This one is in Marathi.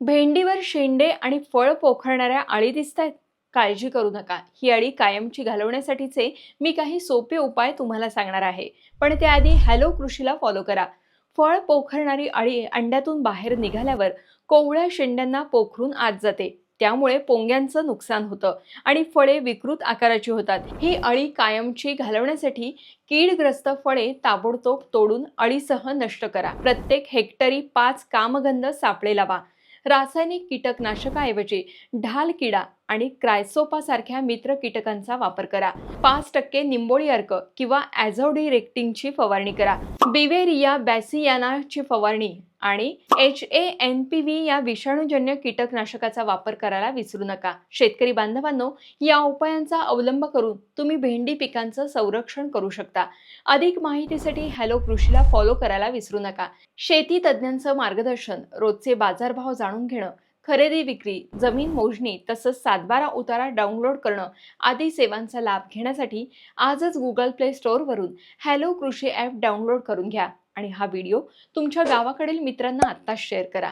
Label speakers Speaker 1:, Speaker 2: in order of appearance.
Speaker 1: भेंडीवर शेंडे आणि फळ पोखरणाऱ्या अळी दिसत आहेत काळजी करू नका. ही अळी कायमची घालवण्यासाठीचे मी काही सोपे उपाय तुम्हाला सांगणार आहे. पण त्याआधी हॅलो कृषीला फॉलो करा. फळ पोखरणारी अळी अंड्यातून बाहेर निघाल्यावर कोवळ्या शेंड्यांना पोखरून आत जाते. त्यामुळे पोंग्यांचं नुकसान होतं आणि फळे विकृत आकाराची होतात. ही अळी कायमची घालवण्यासाठी कीडग्रस्त फळे ताबडतोब तोडून अळीसह नष्ट करा. प्रत्येक हेक्टरी पाच कामगंध सापळे लावा. रासायनिक कीटकनाशकाऐवजी ढाल किडा आणि क्रायसोपासारख्या मित्र कीटकांचा वापर करा. पाच टक्के निंबोळी अर्क किंवा ॲझोडी रेक्टिंगची फवारणी करा. बिवेरिया बॅसियानाची फवारणी आणि H A N P V या विषाणूजन्य कीटकनाशकाचा वापर करायला विसरू नका. शेतकरी बांधवांनो या उपायांचा अवलंब करून तुम्ही भेंडी पिकांचं संरक्षण करू शकता. अधिक माहितीसाठी हॅलो कृषीला फॉलो करायला विसरू नका. शेती तज्ज्ञांचं मार्गदर्शन रोजचे बाजारभाव जाणून घेणं खरेदी विक्री जमीन मोजणी तसंच सातबारा उतारा डाउनलोड करणं आदी सेवांचा लाभ घेण्यासाठी आजच गुगल प्ले स्टोअरवरून हॅलो कृषी ॲप डाउनलोड करून घ्या. आणि हा व्हिडिओ तुमच्या गावाकडील मित्रांना आत्ताच शेअर करा.